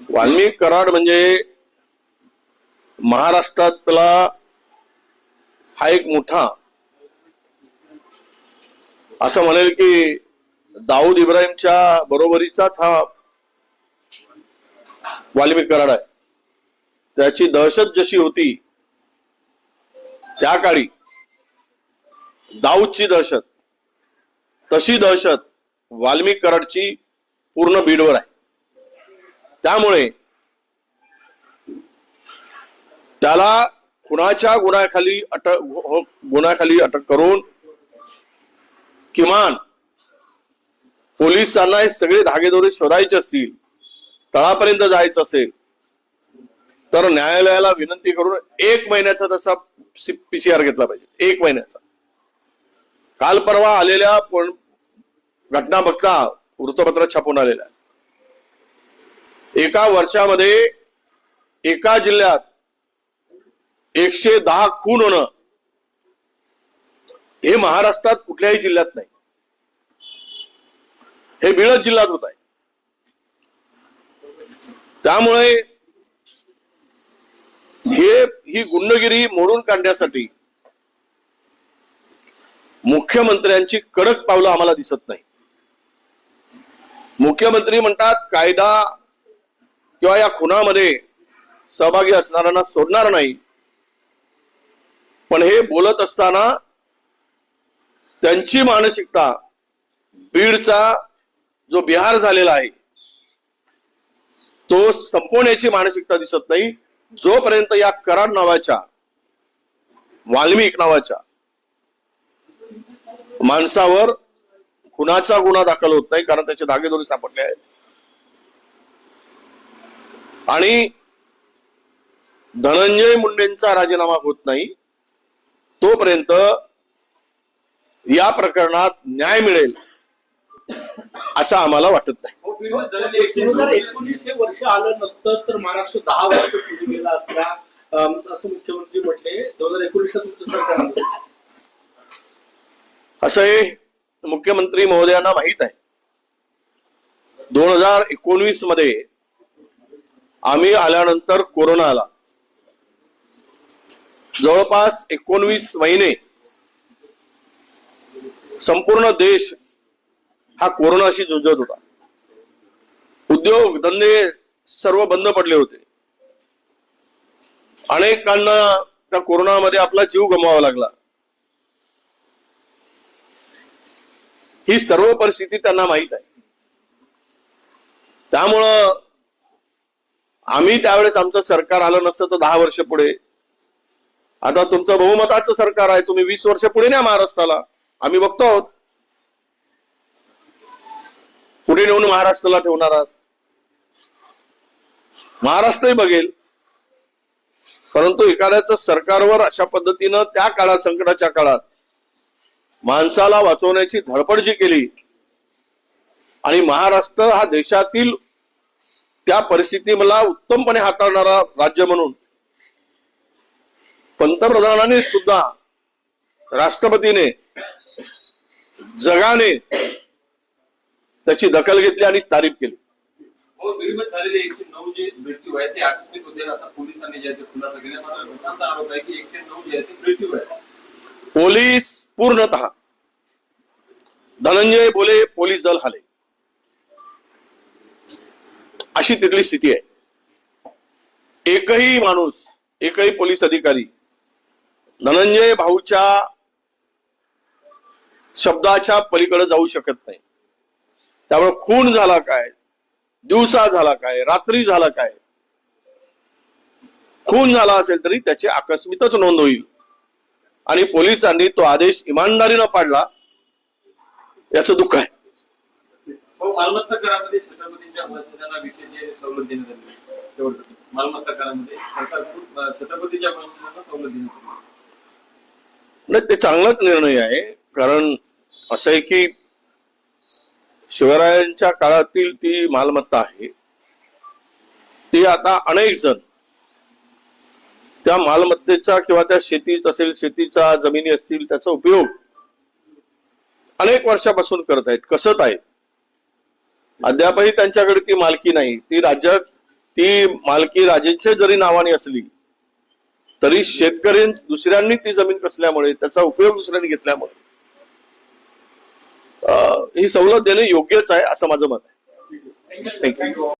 वाल्मिक कराड म्हणजे महाराष्ट्रातला हा एक मोठा असं म्हणेल की दाऊद इब्राहिमच्या बरोबरीचाच हा वाल्मिक कराड आहे. त्याची दहशत जशी होती त्या काळी दाऊदची दहशत तशी दहशत वाल्मिक कराडची पूर्ण बीडवर आहे. त्यामुळे त्याला खुनाच्या गुन्ह्याखाली अटक हो, हो, गुन्ह्याखाली अटक करून किमान पोलिसांना हे सगळे धागेदोरे शोधायचे असतील तळापर्यंत जायचं असेल तर न्यायालयाला विनंती करून एक महिन्याचा तसा पीसीआर घेतला पाहिजे. एक महिन्याचा. काल परवा आलेल्या पण- घटना बघता वृत्तपत्रात छापून आलेल्या एका वर्षामध्ये एका जिल्ह्यात एकशे दहा खून होणं हे महाराष्ट्रात कुठल्याही जिल्ह्यात नाही. हे बिळत जिल्ह्यात होत आहे. त्यामुळे हे ही गुंडगिरी मोडून काढण्यासाठी मुख्यमंत्र्यांची कडक पावलं आम्हाला दिसत नाही. मुख्यमंत्री म्हणतात कायदा किंवा या खुनामध्ये सहभागी असणाऱ्यांना सोडणार नाही. पण हे बोलत असताना त्यांची मानसिकता बीडचा जो बिहार झालेला आहे तो संपवण्याची मानसिकता दिसत नाही. जोपर्यंत या कराड नावाच्या वाल्मिक नावाच्या माणसावर खुनाचा गुन्हा दाखल होत नाही कारण त्याचे धागेदोरी सापडले आहेत. आणि धनंजय मुंडेंचा राजीनामा होत नाही तोपर्यंत या प्रकरणात न्याय मिळेल असं आम्हाला वाटत नाही. दोन हजार एकोणीस हे वर्ष आलं नसतं तर महाराष्ट्र दहा वर्ष पुढे गेला असता. असं मुख्यमंत्री म्हटले दोन हजार एकोणीसला तुमचं सरकार आलं. असं हे मुख्यमंत्री महोदयांना माहीत आहे. दोन हजार एकोणवीसमध्ये आम्ही आल्यानंतर कोरोना आला. जवळपास एकोणवीस महिने संपूर्ण देश हा कोरोनाशी झुंजत होता. उद्योग धंदे सर्व बंद पडले होते. अनेकांना त्या कोरोनामध्ये आपला जीव गमवावा लागला. ही सर्व परिस्थिती त्यांना माहीत आहे. त्यामुळं आम्ही त्यावेळेस आमचं सरकार आलं नसतं तर दहा वर्ष पुढे. आता तुमचं बहुमताचं सरकार आहे तुम्ही वीस वर्ष पुढे न्या महाराष्ट्राला. आम्ही बघतो आहोत. पुढे नेऊन महाराष्ट्राला ठेवणार आहात. महाराष्ट्रही बघेल. परंतु एखाद्याचं सरकारवर अशा पद्धतीनं त्या काळात संकटाच्या काळात माणसाला वाचवण्याची धडपड जी केली आणि महाराष्ट्र हा देशातील त्या परिस्थितीला उत्तमपणे हाताळणारा राज्य म्हणून पंतप्रधानांनी सुद्धा राष्ट्रपतीने जगाने त्याची दखल घेतली आणि तारीफ केली. हो पोलीस पूर्णतः धनंजय बोले पोलीस दल हाले. अशी तिथली स्थिती आहे. एकही माणूस एकही पोलीस अधिकारी धनंजय भाऊच्या शब्दाच्या पलीकडे जाऊ शकत नाही. त्यामुळे खून झाला काय? दिवसा झाला काय? रात्री झाला काय? खून झाला असेल तरी त्याची आकस्मितच नोंद होईल. आणि पोलिसांनी तो आदेश इमानदारीनं पाडला याचं दुःख आहे. मालमत्ता करामध्ये छत्रपतींच्या वंशजांना विशेष जे सवलत देण्यात आली तेवढं मालमत्ता करामध्ये सरकारकडून छत्रपतीच्या वंशजांना सवलत देण्यात आली. नाही ते चांगलाच निर्णय आहे. कारण असं आहे की शिवरायांच्या काळातील ती मालमत्ता आहे. ती आता अनेक जण त्या मालमत्तेचा किंवा त्या शेतीच असेल शेतीचा जमिनी असतील त्याचा उपयोग अनेक वर्षापासून करत आहेत कसत आहेत. अद्यापही त्यांच्याकडे ती मालकी नाही. ती राज्यात ती मालकी राजेच्या जरी नावाने असली तरी शेतकरी दुसऱ्यांनी ती जमीन कसल्यामुळे त्याचा उपयोग दुसऱ्यांनी घेतल्यामुळे. ही सवलत देणे योग्यच आहे असं माझं मत आहे. थँक्यू.